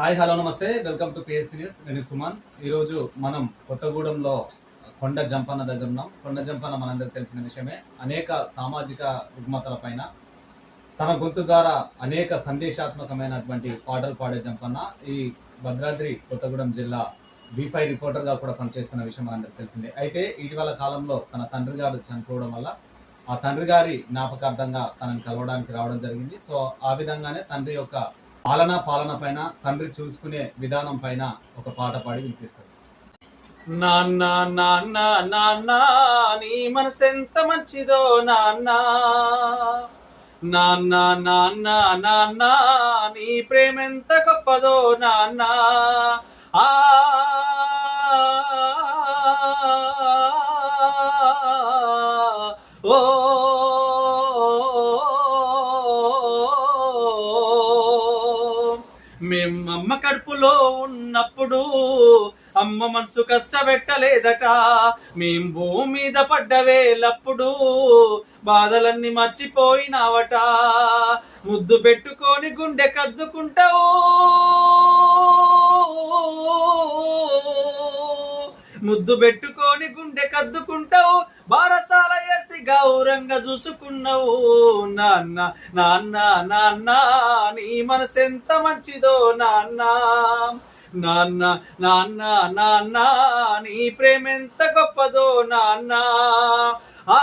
Hi hello నమస్తే. Welcome to PSP news నేను సుమన్. ఈరోజు మనం కొత్తగూడెంలో కొండ జంపన్న దగ్గర ఉన్నాం. కొండ జంపన్న మనందరికి తెలిసిన విషయమే. అనేక సామాజిక రుగ్మతల పైన తన గొంతు ద్వారా అనేక సందేశాత్మకమైనటువంటి పాటలు పాడే జంపన్న. ఈ భద్రాద్రి కొత్తగూడెం జిల్లా బీఫై రిపోర్టర్గా కూడా పనిచేస్తున్న విషయం మనందరికి తెలిసిందే. అయితే ఇటీవల కాలంలో తన తండ్రి గారు చనిపోవడం వల్ల ఆ తండ్రి గారి జ్ఞాపకార్థంగా తనని కలవడానికి రావడం జరిగింది. సో ఆ విధంగానే తండ్రి యొక్క పాలన పాలన పైన తండ్రి చూసుకునే విధానం పైన ఒక పాట పాడి వినిపిస్తారు నాన్న నాన్న నాన్న నీ మనసు ఎంత మంచిదో నాన్న నాన్న నాన్న నాన్న నీ ప్రేమ ఎంత గొప్పదో నాన్న ఆ ఓ మేము అమ్మ కడుపులో ఉన్నప్పుడు అమ్మ మనసు కష్టపెట్టలేదట. మేం భూమి మీద పడ్డవేలప్పుడు బాధలన్నీ మర్చిపోయినావట. ముద్దు పెట్టుకొని గుండె కద్దుకుంటావు. ముద్దు పెట్టుకొని గుండె కద్దుకుంటావు. బారసాల చేసి గౌరంగా చూసుకున్నావు. నాన్న నాన్న నాన్న నీ మనసు ఎంత మంచిదో నాన్న. నాన్న నాన్న నాన్న నీ ప్రేమ ఎంత గొప్పదో నాన్న. ఆ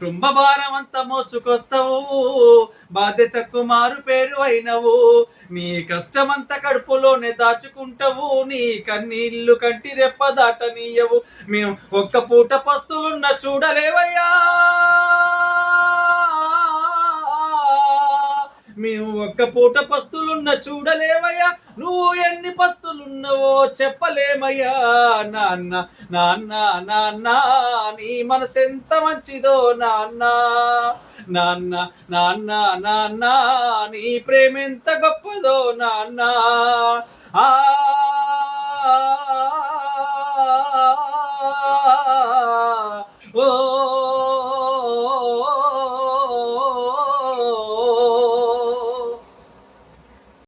కుటుంబ భారం అంతా మోసుకొస్తావు. బాధ్యతకు మారు పేరు అయినవు. నీ కష్టమంతా కడుపులోనే దాచుకుంటావు. నీ కన్నీళ్ళు కంటి రెప్ప దాటనీయవు. మేము ఒక్క పూట పస్తులున్న చూడలేవయ్యా. మేము ఒక్క పూట పస్తులున్న చూడలేమయ్యా. నువ్వు ఎన్ని పస్తులున్నవో చెప్పలేమయ్యా. నాన్న నాన్న నాన్న నీ మనసు ఎంత మంచిదో నాన్న. నాన్న నాన్న నాన్న నీ ప్రేమ ఎంత గొప్పదో నాన్న. ఆ ఓ